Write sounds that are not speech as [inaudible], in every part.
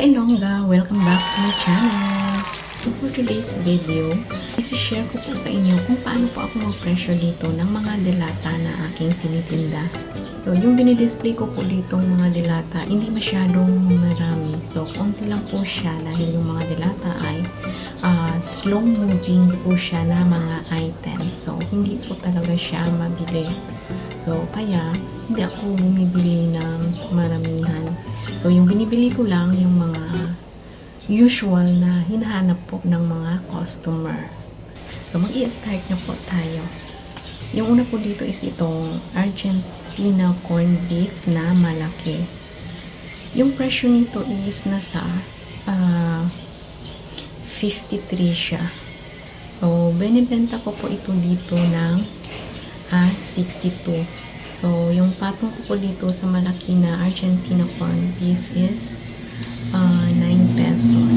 Kailongga! Welcome back to my channel! So for today's video, isi-share ko po sa inyo kung paano po ako mag-pressure dito ng mga delata na aking tinitinda. So yung dinidisplay ko po dito mga delata, hindi masyadong marami. So konti lang po siya dahil yung mga delata ay ah, slow moving po siya na mga items. So hindi po talaga siya mabili. So kaya hindi ako bumibili ng. So, yung binibili ko lang yung mga usual na hinahanap po ng mga customer. So, mag start na po tayo. Yung una po dito is itong Argentina corned beef na malaki. Yung presyo nito is nasa ah, 53 siya. So, binibenta ko po ito dito ng ah, 62. So, yung patong ko po dito sa malaki na Argentina corned beef is ah, 9 pesos.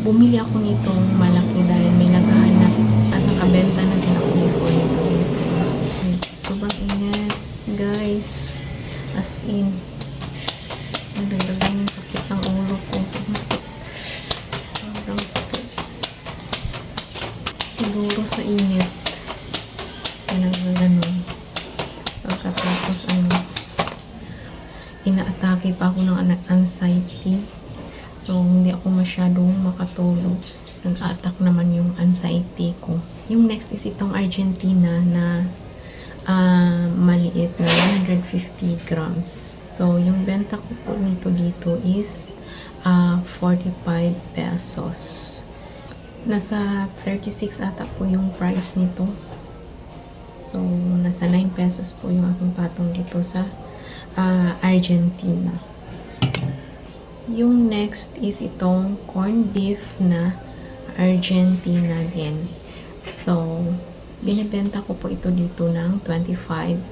Bumili ako nitong malaki dahil may naghahanap at nakabenta na din ako nito. Sobrang init, guys. As in, nagdagdagan yung sakit ng ulo ko. Sobrang sakit. Siguro sa init. Kaya ganun. Pagkatapos ano, inaatake pa ako ng an- anxiety. So, hindi ako masyadong makatulog. Nag-attack naman yung anxiety ko. Yung next is itong Argentina na ah, maliit na 150 grams. So, yung benta ko po nito dito is ah, 45 pesos. Nasa 36 ata po yung price nito. So, nasa 9 pesos po yung aking patong dito sa ah, Argentina. Yung next is itong corned beef na Argentina din. So, binibenta ko po ito dito ng 25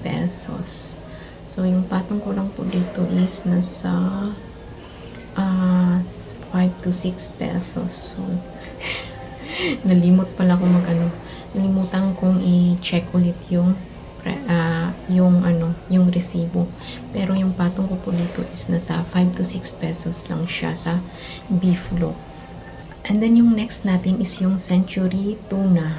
pesos. So, yung patong ko lang po dito is nasa ah 5 to 6 pesos. So, [laughs] nalimot pala ako mag ano, nalimutan kong i-check ulit yung ah, yung ano, yung resibo. Pero yung patong ko po dito is nasa 5 to 6 pesos lang siya sa beef loaf. And then yung next natin is yung century tuna.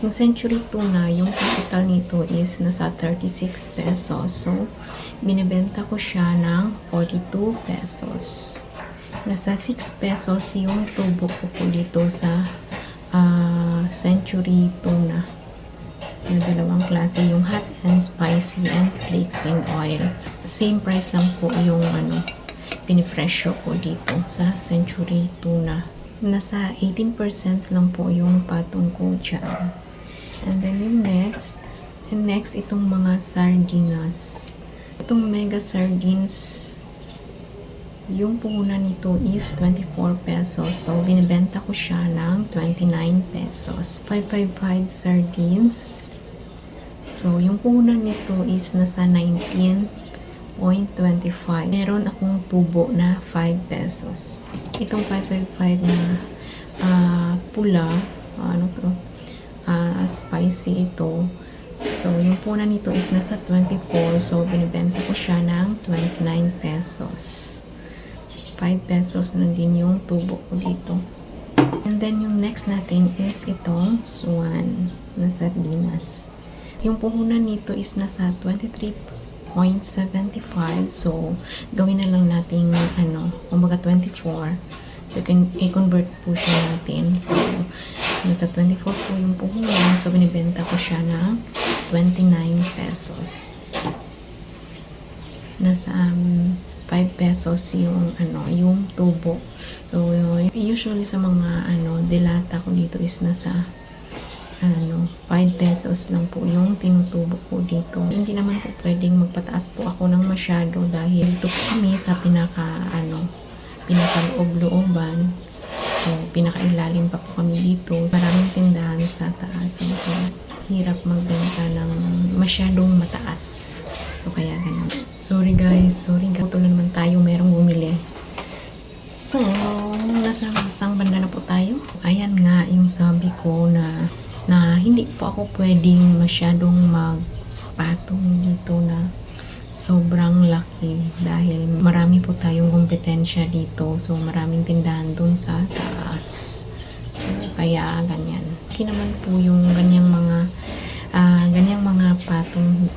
Yung century tuna, yung capital nito is nasa 36 pesos. So, binibenta ko siya ng 42 pesos. Nasa 6 pesos yung tubo ko po dito sa ah, century tuna na dalawang klase, yung hot and spicy and flakes in oil. Same price lang po yung ano, pinipresyo ko dito sa Century Tuna. Nasa 18% lang po yung patong ko dyan. And then yung next, and next itong mga sardinas. Itong mega sardines, yung puhunan nito is 24 pesos. So, binibenta ko siya ng 29 pesos. 555 sardines. So, yung puhunan nito is nasa 19.25. Meron akong tubo na 5 pesos. Itong 555 na ah, pula, ah, ano to, ah, spicy ito. So, yung puhunan nito is nasa 24. So, binibenta ko siya ng 29 pesos. 5 pesos na din yung tubo ko dito. And then, yung next natin is itong swan na sardinas. Yung puhunan nito is nasa 23.75. So, gawin na lang natin, ano, kumbaga 24. So, i-convert po siya natin. So, nasa 24 po yung puhunan. So, binibenta ko siya ng 29 pesos. Nasa um, 5 pesos yung ano, yung tubo. So, usually sa mga ano, delata ko dito is nasa ano, 5 pesos lang po yung tinutubo ko dito. Hindi naman po pwedeng magpataas po ako ng masyado dahil dito po kami sa pinaka ano, pinaka-loob-looban. So, pinakailalim pa po kami dito. Maraming tindahan sa taas. So, hirap magbenta ng masyadong mataas. So, kaya ganun. Sorry guys, sorry guys. Tuloy naman tayo, merong bumili. So, nasa isang banda na po tayo. Ayan nga yung sabi ko na na hindi po ako pwedeng masyadong magpatong dito na sobrang laki dahil marami po tayong kompetensya dito. So, maraming tindahan dun sa taas. So, kaya ganyan. Okay naman po yung ganyang mga ah, ganyang mga patong.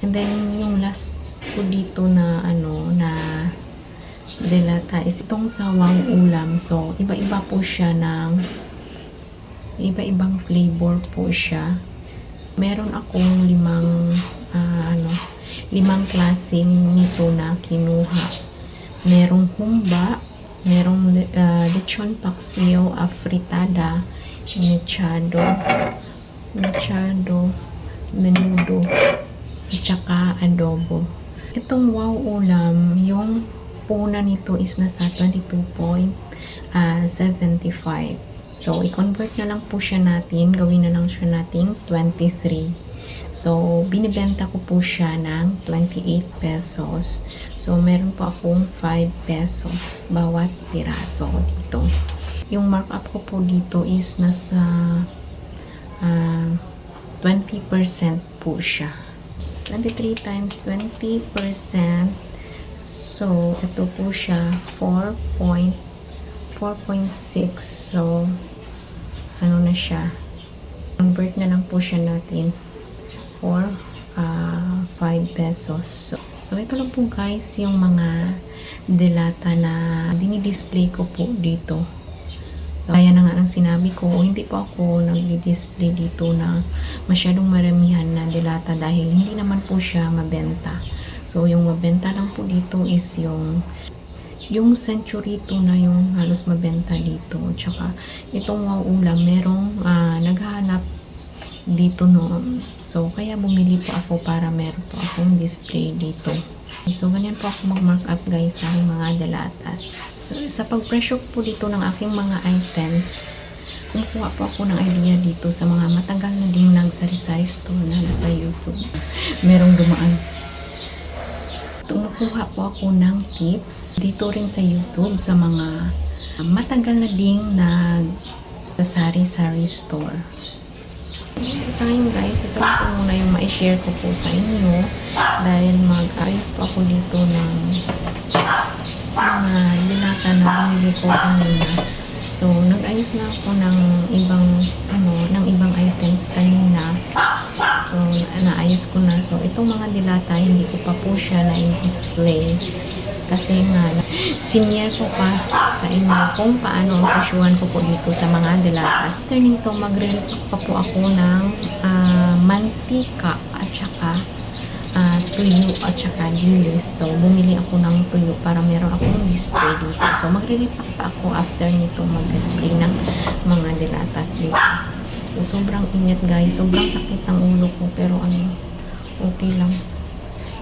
And then, yung last ko dito na ano, na delata is itong sawang ulam. So, iba-iba po siya ng iba-ibang flavor po siya. Meron akong limang ah, ano, limang klaseng nito na kinuha. Merong humba, merong uh, lechon paksiw, afritada, mechado, mechado, menudo, at saka adobo. Itong wow ulam, yung puna nito is nasa 22.75. So, i-convert na lang po siya natin. Gawin na lang siya nating 23. So, binibenta ko po siya ng 28 pesos. So, meron po akong 5 pesos bawat piraso dito. Yung markup ko po dito is nasa ah, 20% po siya. 23 times 20%. So, ito po siya 4 point 4.6. So, ano na siya? Convert na lang po siya natin for uh, 5 pesos. So, so, ito lang po guys yung mga delata na dinidisplay ko po dito. So, kaya na nga ang sinabi ko, hindi po ako nagdi-display dito na masyadong maramihan na delata dahil hindi naman po siya mabenta. So, yung mabenta lang po dito is yung yung century to na yung halos mabenta dito. Tsaka itong wow ulam, merong ah, naghahanap dito noon. So, kaya bumili po ako para meron po akong display dito. So, ganyan po ako mag-markup guys sa aking mga delatas. So, sa pagpresyo po dito ng aking mga items, kumukuha po ako ng idea dito sa mga matagal na ding nagsari-sari store na nasa YouTube. [laughs] Merong dumaan tumukuha po ako ng tips dito rin sa YouTube sa mga matagal na ding nag sa sari-sari store. Sa ngayon guys, ito po muna yung ma-share ko po sa inyo dahil mag-ayos po ako dito ng mga binata na bumili ko kanina. So, nag-ayos na ako ng ibang ano, ng ibang items kanina. So, naayos ko na. So, itong mga dilata, hindi ko pa po siya na-display. Kasi nga, senior ko pa sa inyo kung paano ang presyuhan ko po dito sa mga dilata. After nito, mag-relook pa po ako ng ah, mantika at saka ah, tuyo at saka dilis. So, bumili ako ng tuyo para meron akong display dito. So, magre-repack pa ako after nito mag-display ng mga dilatas dito. So, sobrang init guys. Sobrang sakit ng ulo ko. Pero ano, okay lang.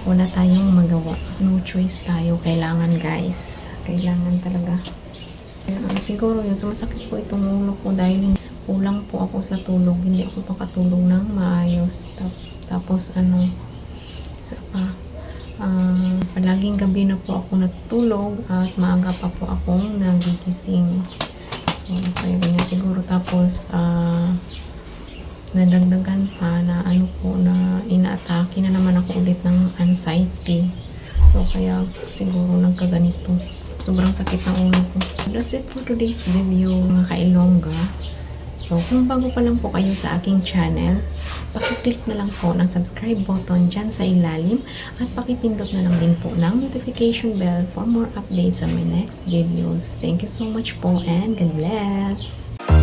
Wala tayong magawa. No choice tayo. Kailangan guys. Kailangan talaga. Ano, siguro yun, sumasakit po itong ulo ko dahil kulang po ako sa tulog. Hindi ako pakatulog ng maayos. Tap- tapos ano, isa pa, ah, palaging gabi na po ako natulog at maaga pa po akong nagigising. So, kaya ganyan siguro. Tapos, ah, nadagdagan pa na ano po na inaatake na naman ako ulit ng anxiety. So, kaya siguro nagkaganito. Sobrang sakit ng ulo ko. That's it for today's video, mga kailongga. So, kung bago pa lang po kayo sa aking channel, pakiclick na lang po ng subscribe button dyan sa ilalim at pakipindot na lang din po ng notification bell for more updates on my next videos. Thank you so much po and God bless!